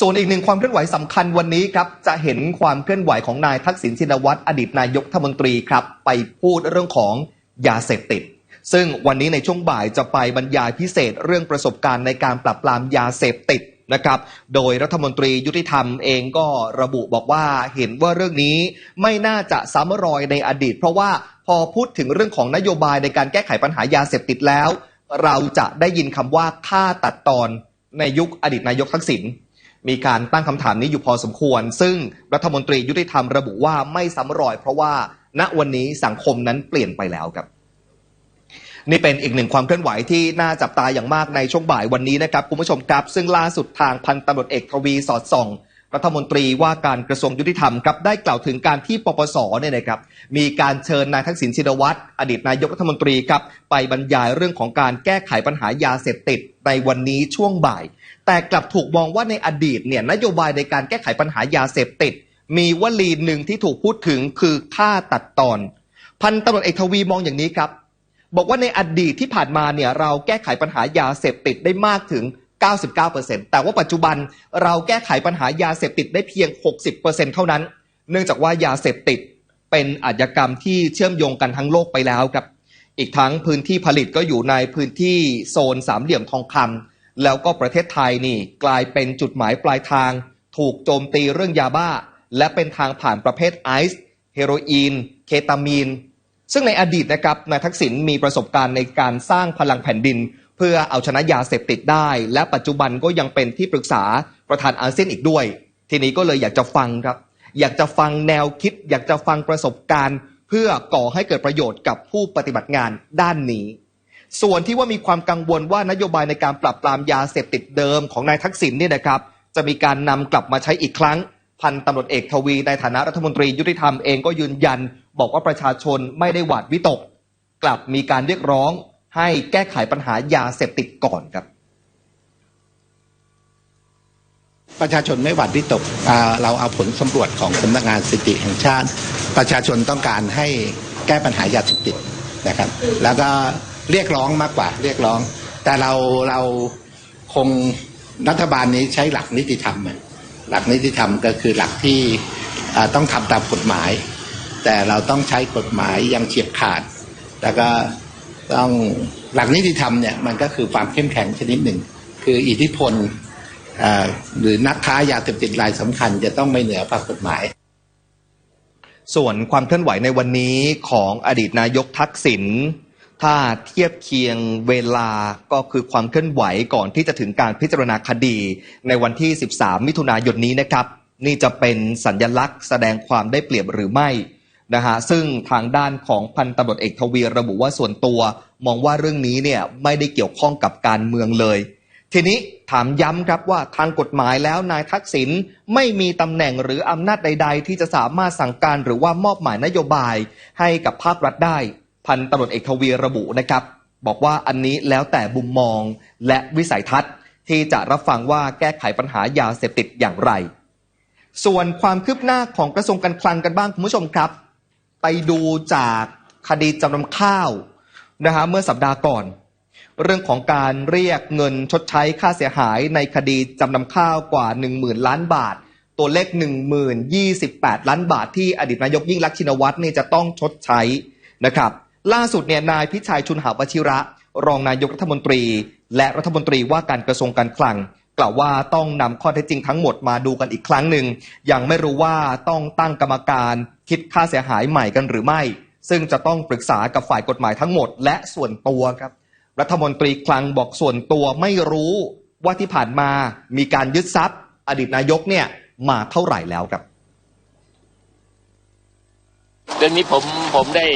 ส่วนอีกหนึ่งความเคลื่อนไหวสำคัญวันนี้ครับจะเห็นความเคลื่อนไหวของนายทักษิณชินวัตรอดีตนายกรัฐมนตรีครับไปพูดเรื่องของยาเสพติด ซึ่งวันนี้ในช่วงบ่ายจะไปบรรยายพิเศษเรื่องประสบการณ์ในการปราบปรามยาเสพติดนะครับ โดยรัฐมนตรียุติธรรมเองก็ระบุบอกว่าเห็นว่าเรื่องนี้ไม่น่าจะซ้ำรอยในอดีต เพราะว่าพอพูดถึงเรื่องของนโยบายในการแก้ไขปัญหายาเสพติดแล้ว เราจะได้ยินคำว่าฆ่าตัดตอนในยุคอดีตนายกทักษิณ มีการตั้งคำถามนี้อยู่พอสมควร ซึ่งรัฐมนตรียุติธรรมระบุว่าไม่ซ้ำรอย เพราะว่าณวันนี้สังคมนั้นเปลี่ยนไปแล้วครับ นี่เป็นอีกหนึ่งความเคลื่อนไหวที่น่าจับตาอย่างมากในช่วงบ่ายวันนี้นะครับคุณผู้ชมครับ ซึ่งล่าสุดทางพันตำรวจเอกทวีสอดส่อง รัฐมนตรีว่าการกระทรวงยุติธรรมครับได้กล่าวถึงการที่ปปสเนี่ยนะครับมีการเชิญนายทักษิณชินวัตรอดีตนายกรัฐมนตรีครับไปบรรยายเรื่องของการแก้ไขปัญหายาเสพติดในวันนี้ช่วงบ่าย แต่กลับถูกมองว่าในอดีตเนี่ยนโยบายในการแก้ไขปัญหายาเสพติด มีวลีหนึ่งที่ถูกพูดถึงคือฆ่าตัดตอน พันตำรวจเอกทวีมองอย่างนี้ครับบอกว่าในอดีตที่ผ่านมาเนี่ยเราแก้ไขปัญหายาเสพติดได้มากถึง 99%แต่ว่าปัจจุบันเราแก้ไขปัญหายาเสพติดได้เพียง 60%เท่านั้น เนื่องจากว่ายาเสพติดเป็นอาชญากรรมที่เชื่อมโยงกันทั้งโลกไปแล้วครับ อีกทั้งพื้นที่ผลิตก็อยู่ในพื้นที่โซนสามเหลี่ยมทองคำแล้วก็ประเทศไทยนี่กลายเป็นจุดหมายปลายทาง ถูกโจมตีเรื่องยาบ้า และเป็นทางผ่านประเภทไอซ์เฮโรอีน เคตามีน ซึ่งในอดีตนะครับนายทักษิณมีประสบการณ์ในการสร้างพลังแผ่นดิน เพื่อเอาชนะยาเสพติดได้ และปัจจุบันก็ยังเป็นที่ปรึกษาประธานอาเซียนอีกด้วย ทีนี้ก็เลยอยากจะฟังครับ อยากจะฟังแนวคิด อยากจะฟังประสบการณ์ เพื่อก่อให้เกิดประโยชน์กับผู้ปฏิบัติงานด้านนี้ ส่วนที่ว่ามีความกังวลว่านโยบายในการปราบปรามยาเสพติดเดิมของนายทักษิณเนี่ยนะครับ จะมีการนำกลับมาใช้อีกครั้งพันตำรวจเอกทวีในฐานะรัฐมนตรียุติธรรมเองก็ยืนยัน บอกว่าประชาชนไม่ได้หวาดวิตก กลับมีการเรียกร้อง ให้แก้ไขปัญหายาเสพติดก่อนครับประชาชนไม่หวั่นวิตก เราเอาผลสำรวจของสำนักงานสถิติแห่งชาติ ประชาชนต้องการให้แก้ปัญหายาเสพติดนะครับ แล้วก็เรียกร้องมากกว่าเรียกร้อง แต่เราเราคงรัฐบาลนี้ใช้หลักนิติธรรม หลักนิติธรรมก็คือหลักที่ต้องทำตามกฎหมาย แต่เราต้องใช้กฎหมายอยังเฉียบขาด แล้วก็ ต้องหลักนิติธรรมเนี่ยมันก็คือความเข้มแข็งชนิดหนึ่ง คืออิทธิพลหรือนักค้ายาเสพติดรายสำคัญจะต้องไม่เหนือฝ่ากฎหมาย ส่วนความเคลื่อนไหวในวันนี้ของอดีตนายกทักษิณถ้าเทียบเคียงเวลาก็คือความเคลื่อนไหวก่อนที่จะถึงการพิจารณาคดี ในวันที่ 13 มิถุนายนนี้นะครับ นี่จะเป็นสัญญลักษณ์แสดงความได้เปรียบหรือไม่ นะฮะซึ่งทางด้านของพันตำรวจเอกทวีระบุว่าส่วนตัว มองว่าเรื่องนี้เนี่ยไม่ได้เกี่ยวข้องกับการเมืองเลย ทีนี้ถามย้ำครับว่าทางกฎหมายแล้วนายทักษิณไม่มีตำแหน่งหรืออำนาจใด ๆ ที่จะสามารถสั่งการหรือว่ามอบหมายนโยบายให้กับภาครัฐได้ พันตำรวจเอกทวีระบุนะครับ บอกว่าอันนี้แล้วแต่มุมมองและวิสัยทัศน์ ที่จะรับฟังว่าแก้ไขปัญหายาเสพติดอย่างไร ส่วนความคืบหน้าของกระทรวงการคลังกันบ้างคุณผู้ชมครับ ไปดูจากคดีจำนำข้าวนะฮะเมื่อสัปดาห์ก่อน เรื่องของการเรียกเงินชดใช้ค่าเสียหายในคดีจำนำข้าวกว่า 10,000 ล้านบาท ตัวเลข 10,028 ล้านบาทที่อดีตนายกยิ่งลักษณ์ชินวัตรนี่จะต้องชดใช้นะครับล่าสุดเนี่ยนายพิชัยชุนหาวชิระ รองนายกรัฐมนตรี และรัฐมนตรีว่าการกระทรวงการคลัง กล่าวว่าต้องนำข้อเท็จจริงทั้งหมดมาดูกันอีกครั้งหนึ่งยังไม่รู้ว่าต้องตั้งกรรมการคิดค่าเสียหายใหม่กันหรือไม่ ซึ่งจะต้องปรึกษากับฝ่ายกฎหมายทั้งหมด และส่วนตัวครับ รัฐมนตรีคลังบอกส่วนตัวไม่รู้ว่าที่ผ่านมามีการยึดทรัพย์ อดีตนายกเนี่ยมาเท่าไหร่แล้วครับเรื่องนี้ผมผมได้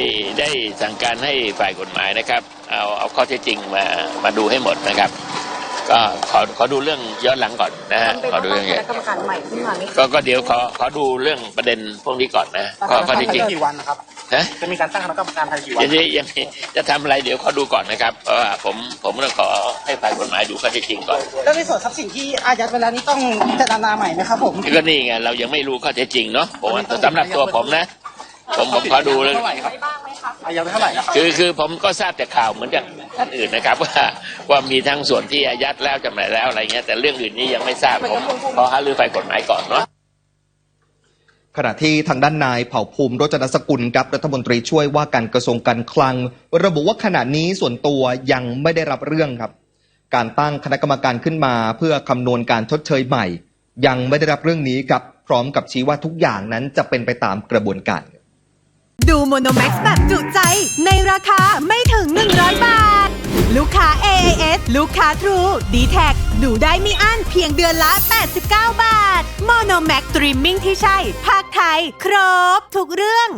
ได้สั่งการให้ฝ่ายกฎหมายนะครับ เอาเอาข้อเท็จจริงมามาดูให้หมดนะครับ ก็ขอขอดูเรื่องย้อนหลังก่อนนะฮะจำเป็นขอต้องดูตั้เรื่องงคใหญ่ณะกรรมการใหม่ขึ้นมาไหมคะก็ก็เดี๋ยวขอขอดูเรื่องประเด็นพวกนี้ก่อนนะข้อข้อเท็จจริงกี่วันนะครับนะจะมีการตั้งคณะกรรมการภายในกี่วันยังจะยังจะทำอะไรเดี๋ยวขอดูก่อนนะครับเพราะว่าผมผมต้องขอให้ฝ่ายกฎหมายดูข้อเท็จจริงก่อนแล้วในส่วนทรัพย์สินที่อายัดไปแล้วนี่ต้องพิจารณาใหม่ไหมครับผมก็นี่ไงเรายังไม่รู้ข้อเท็จจริงเนาะผมว่าสำหรับตัวผมนะผมผมขอดูเรื่องเท่าไหร่ครับอายัดไปเท่าไหร่ครับคือคือผมก็ทราบแต่ข่าวเหมือนกัน ท่านอื่นนะครับ ว่าว่ามีทั้งส่วนที่อายัดแล้วจำหน่ายแล้วอะไรเงี้ยแต่เรื่องอื่นนี้ยังไม่ทราบผมขอหารือฝ่ายกฎหมายก่อนเนาะขณะที่ทางด้านนายเผ่าภูมิโรจนสกุลครับรัฐมนตรีช่วยว่าการกระทรวงการคลัง ระบุว่าขณะนี้ส่วนตัวยังไม่ได้รับเรื่องครับ การตั้งคณะกรรมการขึ้นมา เพื่อคำนวณการชดเชยใหม่ ยังไม่ได้รับเรื่องนี้ครับพร้อมกับชี้ว่าทุกอย่างนั้นจะเป็นไปตามกระบวนการ ดูโมโนแม็กซ์แบบจุใจในราคาไม่ถึง 100 บาทลูกค้า ลูกค้าทรูดีแท็ดูได้ไม่อั้นเพียงเดือนละ 89 บาท โมโนแม็กตรีมมิ่งที่ใช่ภาคไทย ครบ ทุกเรื่อง